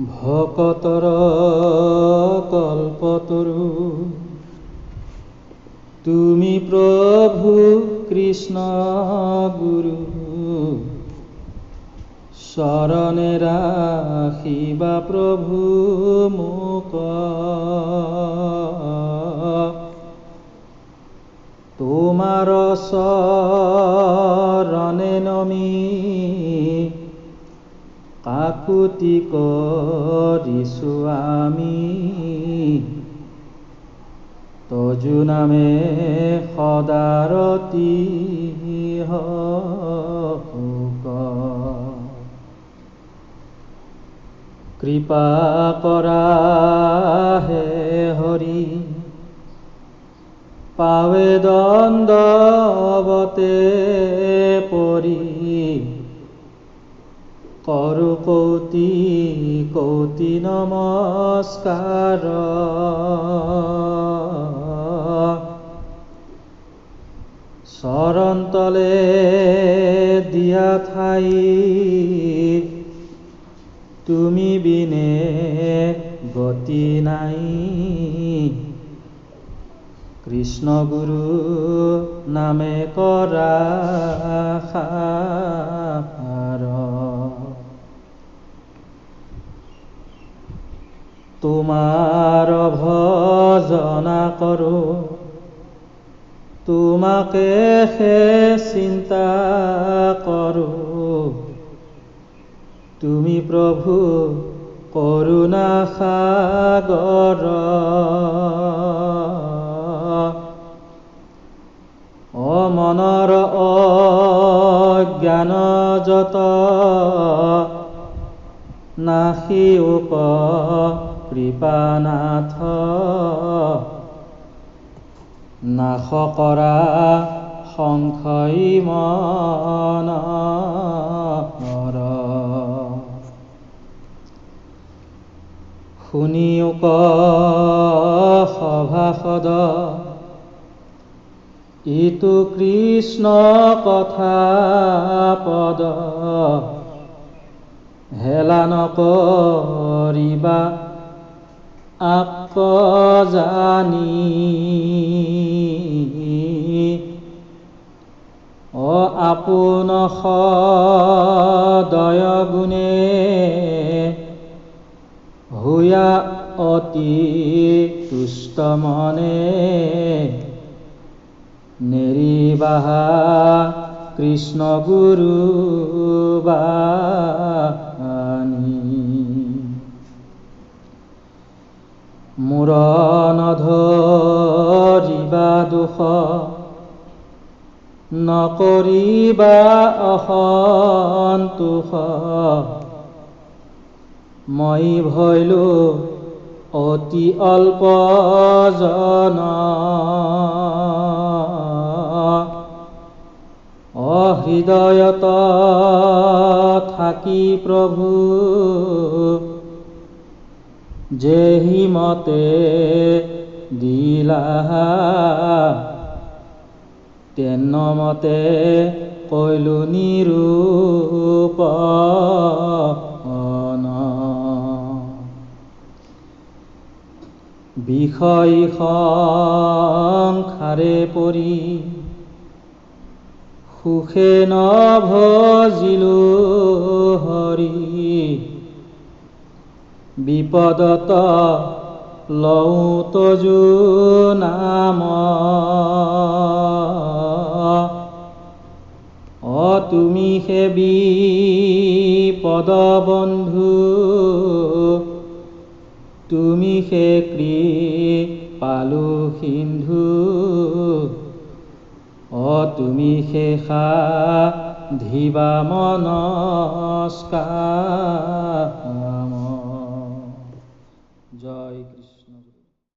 ভকতৰ কল্পতৰু তুমি প্ৰভু কৃষ্ণ গুৰু চৰণে ৰাখিবা প্ৰভু মোক তোমাৰ চৰণে নমি কাকুতি কৰিছো আমি। তজু নামে সদাৰতি কৃপা কৰা হে হৰি পাৱে দণ্ডৱতে পৰি। কৰো কৌতি কৌতি নমস্কাৰ চৰণ তলে দিয়া ঠাই তুমি বিনে গতি নাই কৃষ্ণ গুৰু নামে কৰা তোমাৰ ভজনা কৰো তোমাকে সে চিন্তা কৰো তুমি প্ৰভু কৰুণা সাগৰ অমনৰ অজ্ঞান যত নাশী উপ কৃপানাথ। নাশ কৰা সংশয় মনৰ শুনিয়োক সভাসদ ইটো কৃষ্ণ কথা পদ। হেলা নকৰিবা আপ জানি। অ আপোন সদয় গুণে হুয়া অতি তুষ্ট মনে। নেৰিবাহা কৃষ্ণ গুৰু বাণী মূৰ নধৰিবা দুখ নকৰিবা অসন্তোষ মই ভৈলো অতি অল্প জন অহৃদয়ত থাকি প্ৰভু যেহি মতে দিলা তেন মতে কৈলো নিৰূপণ বিষয় সংসাৰে পৰি সুখে নভজিলো হৰি। বিপদত লওঁ তজু নাম। অ তুমি সেবি পদ বন্ধু। তুমি সে কৃপালু সিন্ধু। অ তুমি শেষা ধিবা মনস্কাৰ